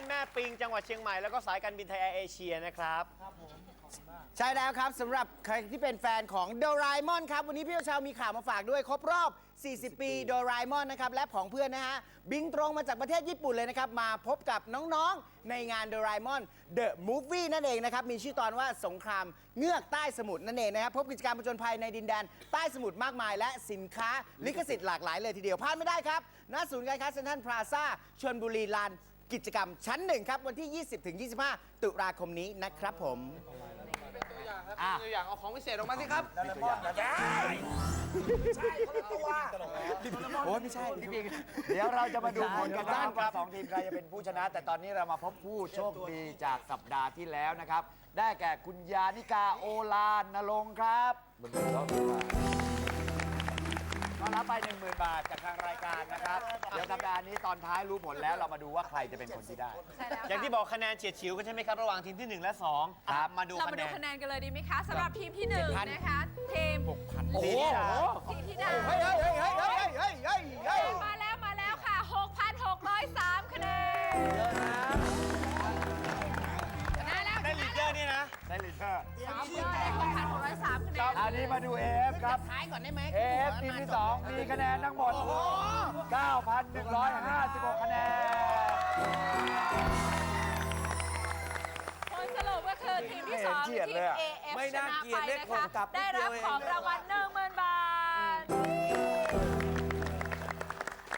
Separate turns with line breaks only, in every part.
นแม่ปิงจังหวัดเชียงใหม่แล้วก็สายการบินไทยแอร์เอเชียนะครับ
ใช่แล้วครับสำหรับใครที่เป็นแฟนของโดราเอมอนครับวันนี้พี่เชาวมีข่าวมาฝากด้วยครบรอบ 40 ปีโดราเอมอนนะครับและของเพื่อนนะฮะบิงตรงมาจากประเทศญี่ปุ่นเลยนะครับ มาพบกับน้องๆในงานโดราเอมอนเดอะมูฟวี่นั่นเองนะครับ มีชื่อตอนว่าสงครามเงือกใต้สมุทรนั่นเองนะครับ พบกิจกรรมผจญภัยในดินแดนใต้สมุทรมากมาย และสินค้าลิขสิทธิ์หลากหลายเลยทีเดียวพลาดไม่ได้ครับณศูนย์การค้าเซ็นทรัลพลาซ่าชลบุรีลาน กิจกรรมชั้นหนึ่งครับ วันที่ 20-25 ตุลาคมนี้นะครับผม
ตัวอย่างเอาของพิเศษออกมาสิครับ
โอ้ยไม่ใช่พี่ปิง
เดี๋ยวเราจะมาดูผลกันนะครับว่าสองทีมใครจะเป็นผู้ชนะ แต่ตอนนี้เรามาพบผู้โชคดีจากสัปดาห์ที่แล้วนะครับ ได้แก่คุณยานิกาโอลานนรงค์ครับ ก็รับไป 10,000 บาทจากทางรายการนะครับ เดี๋ยวสัปดาห์นี้ตอนท้ายรู้ผลแล้วเรามาดูว่าใครจะเป็นคนที่ได้
ใช่แล้ว
อย่างที่บอกคะแนนเฉียดฉิวกันใช่ไหมครับ ระหว่างทีมที่ 1 และ2
ครับ
มาดู
เรา
คะ
มา
แน
ดู
น
คะแนนกันเลยดีไหมคะสำหรับทีมที่หนึ่งนะคะทีม
โอ้โห
ทีมที่หนึ่ง
เฮ้ยเฮ้ยเฮ้ยเฮ้ยเฮ้ยเฮ้ย
ดูเอฟครับ
ท้ายก่อนได้ไหม
เอฟทีมที่2มีคะแนนทั้งหมด 9,156 คะแนน
ผลสรุปก็คือทีมที่สอง
ไม่เห็นเกลียด
ที
เล
ม
ยอะ
AF
ไม่
ช
น่า
นะ
เกลีย
ไป
ดเลข
นะ
หก
คะ
กลับ
ได้รับ
นิดเดียวเอง
ของรางวัล10,000บาท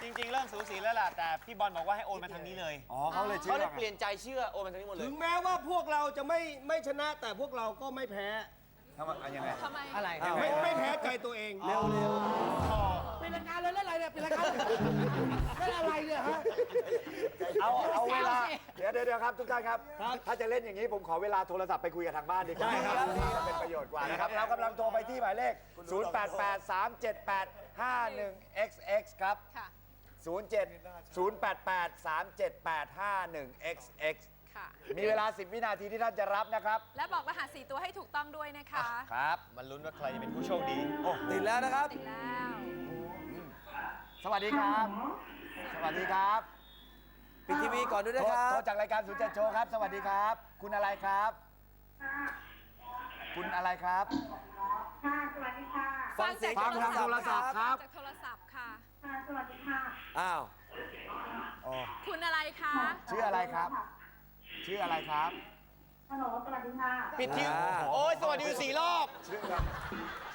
จริง ๆ เริ่มสูสีแล้วล่ะ แต่พี่บอลบอกว่าให้โอนมาทางนี้เลย
อ๋อเขาเลยชื่
เขา
อ
เลยเปลี่ยนใจเชื่อโอนมาทางนี้หมดเลย
ถึงแม้ว่าพวกเราจะไม่ไม่ชนะแต่พวกเราก็ไม่แพ้
ทำไมอะยังไง
ทำไม
อะไร
ไม่ไม่แพ้ใจตัวเองเร็วเร็วเป็นรายการเลยเล่นอะไรเนี่ยเป็นรายการเล่นอะไรเนี่ยฮะ
เอาเอาเวลาเดี๋ยวเดี๋ยวเดี๋ยวครับทุกท่านครับ ถ้าจะเล่นอย่างนี้ผมขอเวลาโทรศัพท์ไปคุยกับทางบ้านดีกว่า
ได้ครับ
จะเป็นประโยชน์กว่านะครับเรากำลังโทรไปที่หมายเลข 08837851XX ครับ
ค่ะ
07 08837851XX
ค่ะ
มีเวลา 10 วินาทีที่ท่านจะรับนะครับ
และบอกรหัส4ตัวให้ถูกต้องด้วยนะคะ
ครับ
มันลุ้นว่าใครจะเป็นผู้โชคดี
ติดแล้วนะครับ
ติดแล้ว
สวัสดีครับ สวัสดีครับ
ปิดทีวีก่อนด้วยนะ
โทร
ครับ
โทรจากรายการศูนย์เจ็ดโชว์ครับ สวัสดีครับ คุณอะไรครับ คุณอะไรครับ
ค่ะ สวัสดีค่ะ
ฟังเสียง
ฟังทางโทรศัพท์ครับ
จากโทรศัพท์ค่ะ
ค่ะ สวัสดีค่ะ
อ้าว
คุณอะไรคะ
ชื่ออะไรครับ ชื่ออะไรครับ
ฮัลโหลสวัสดีค่ะ
ปิดทิ้ง
อ่า
โอ้ยสวัสดีสี่รอบ
ชื่ออะไร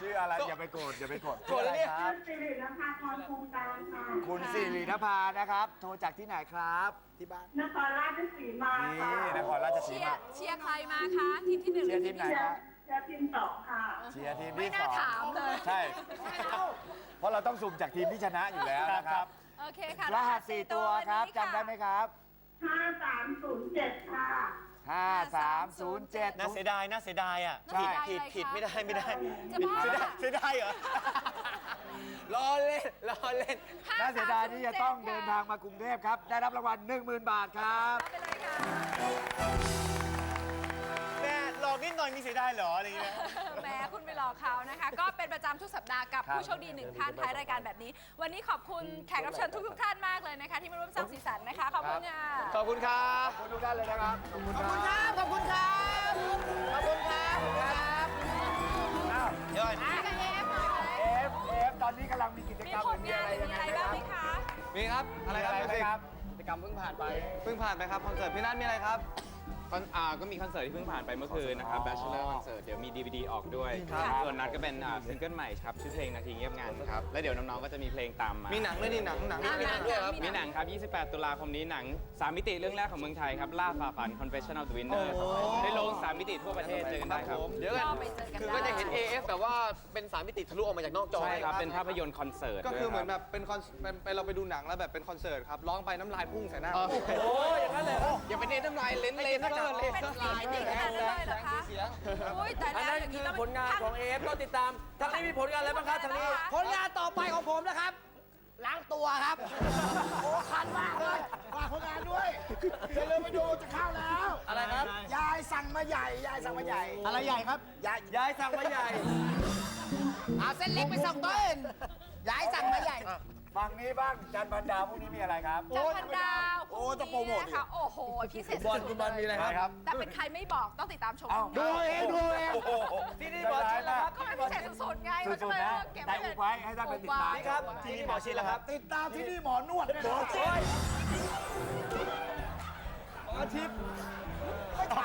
ชื่ออะไรอย่าไปโกรธอย่าไปโกรธ
โกรธแล้วเนี่ย
ชื่ออะไรครับ
สิรินภาพรโครงการค่ะ
คุณสิรินภานะครับ โทรจากที่ไหนครับ ที่บ้าน
นครราชสีมา
นี่
ค่ะ
นครราชสี
เชีย
มา
ร์เชียร์ใครมาคะทีมที่หนึ่ง
เชียร์ทีมไหน
เชีย
ค
ร์
รับ
เชียร์ทีมสองค่ะ
เชียร์ทีม
ไม่
ที่ส
น่า
อง
ถามเลย
ใช่ เพราะเราต้องสุ่มจากทีมที่ชนะอยู่แล้วนะครับ
โอเคค่ะ
รหัสสี่ตัวครับจำได้ไหมครับ
5307ค่ะ
5307
น่าเสียดายน่าเสียดายอะ
ใช่
ผิดผิดไม่ได้ไม่ได้
จะบ้า
เสียดายเสียดายเหรอ
รอเล่นรอเล่น
น่าเสียดายที่จะต้องเดินทางมากรุงเทพครับ ได้รับรางวัล10,000 บาทครับ
ไปเลยค่ะ
แม่หล อกนิดหน่อยมีเสียดายเหรออะไรอย่างเงี้ย
แหม้คุณไปหลอกเขานะคะ ก็เป็นประจำทุกสัปดาห์กับ
ครับ
ผู้โชคดีหนึ่งท่านท้ายรายการแบบนี้ วันนี้ขอบคุณแขกรับเชิญทุกๆท่านมากเลยนะคะ ที่มาร่วมสร้างสีสันนะคะ ขอบคุณค่ะ
ขอบคุณครับ
ขอบคุณทุกท่านเลยนะครับ ขอบคุณครับ
ขอบคุณครับ ขอบคุณครับ ขอบคุณครับ
อ้าว
เดี๋ยวก่อน
อะกับเอฟหน่อย
เอฟเอฟตอนนี้กำลังมีกิจ
มี
กรรม
ผลงานหรือมีอะไรบ้างไหมคะ
มีครับ อะไร
มี
ค
อะ
รับ
ไรไหมครับ
กิจกรรมเพิ่งผ่านไป เพิ่งผ่านไปครับคอนเสิร์ตพี่นัทมีอะไรครับ
คอนอ่าก็มีคอนเสิร์ตที่เพิ่งผ่านไปเมื่อคืนนะครับ Bachelor Concert เดี๋ยวมี DVD ออกด้วย
ครับ
ส่วนนัดก็เป็นอ่าซิงเกิลใหม่ครับ ชื่อเพลงนาทีเงียบงันครับ แล้วเดี๋ยวน้องๆก็จะมีเพลงตามมา
มี
มี
หนังด้วยนี่หนังหนัง
อะ
มีหนังด้วยครับ
มีหนังครับ 28 ตุลาคมนี้หนัง 3 มิติเรื่องแรกของเมืองไทยครับ ล่าฝ่าฝัน Confession of the Winner ครับได้ลง 3 มิติทั่วประเทศเจอกันได้ครับ
เดี๋ยวกัน
ก็ไปเจอกัน
คือก็จะเห็น AF แบบว่าเป็นสามมิติทะลุออกมาจากนอกจอ
ใช่ครับ
ลย
เป็นภาพยนตร์คอนเสิร์ต
ก็คือเหมือน
ด้วย
แบบเป็นคอนเป็นเป็นเราไปดูหนังแล้วแบบเป็นคอนเสิร์ตครับร้องไปน้ำลายพุ่งใส่หน้า
ครับโอ้ยอย่างนั้นเลยอย่าไปเน้นน้ำลายเลนเลนเลนเลน
เป็นสามมิติขนาดนั้นเลยเหรอคะอุ้ยแต่
อัน
แล้ว
นั้น
อย่าง
คื
นี้
อ
ต้อง
ผลงานของ AF ก็ติดตามทางนี้มีผลงานอะไรบ้างครับทางนี้
ผลงานต่อไปของผมนะครับ ล้างตัวครับ โอ้คันมากเลยฝากผลงานด้วยอย่าลืมไปดูจะเข้าแล้ว
อะไรครับ
ยายสั่งมาใหญ่ ยายสั่งมาใหญ่ อะไรใหญ่ครับ ยาย
ยายสั่งมาใหญ่
เอาเส้นเล็กไปส่งต้นยายสั่งมาใหญ่
ฝั่งนี้บ้างจันทร์พันดาวพรุ่งนี้มีอะไรครับ
จันทร์พันดาว
โอ้ต้องโปรโมทดิ
ค่ะโอ้โหพิเศษ
บอลคุณบอลมีอะไรครับ
แต่เป็นใครไม่บอกต้องติดตามชม
เอ้า
ดูเองดูเอง
ที่นี่หมอชิดแล้วครับ
ก็มันพิเศษสุดๆไง
สุดๆนะ
เก็บ
ได้อุบไว้ให้ท่านไปติดตาม
นี่ครับที่นี่หมอชิดแล้วครับ
ติดตามที่นี่หมอนวดหมอชิดหมอชิดไม่ถ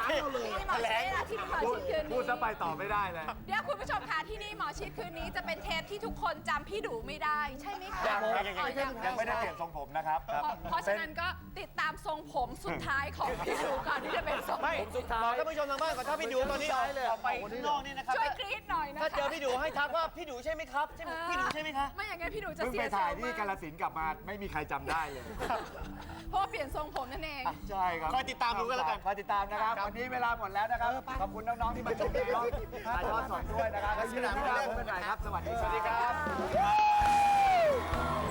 ามเราเลย
ที่นี่หมอชิดนะที่นี่หมอ
พูด
ชิดคืน
พูดซะไป
นี้
ต่อไม่ได้เลย
เดี๋ยวคุณผู้ชมคะที่นี่หมอชิดคืนนี้จะเป็นเทปที่ทุกคนจำพี่ดูไม่ได้ใช่ไหมคะ
ยังยังยัง
อ๋อ
ยังไม่ได้เปลี่ยนทรงผมนะครับ
เพราะเพราะฉะนั้นก็ติดตามทรงผมสุดท้ายของพี่ดูก่อนที่จะเป็นทรง
ไม่
ผมสุดท้า
บอก
ย
ท่านผู้ชมทางบ้านก่อนถ้าพี่ดูตอนนี้ออกออกไปข้างนอกนี่นะครับ
ช่วยกรี๊ดหน่อยนะคะ
ถ้าเจอพี่ดูให้ทักว่าพี่ดูใช่ไหมครับใช่ไหมพี่ดูใช่ไหมคะ
ไม่อย่างงั้นพี่ดูจะ
เพิ่ง
เสี
ไป
ย
ถ่าย
ทรง
ที่
มาก
กาลสินธุ์กลับมาไม่มีใครจำได้เลย
เพราะว่าเปลี่ยนทรงผมนั่นเอง
ใช่ครับ
คอยติดตามดูกันแล้วกัน
คอยติดตามนะครับ วันนี้เวลาหมดแล้วนะครับ ขอบคุณน้อง ๆ ที่มาชมน้องๆถ่ายทอดสดด้วยนะครับแล้วที่หลังเราพบกันใหม่ครับ สวัสดีครับ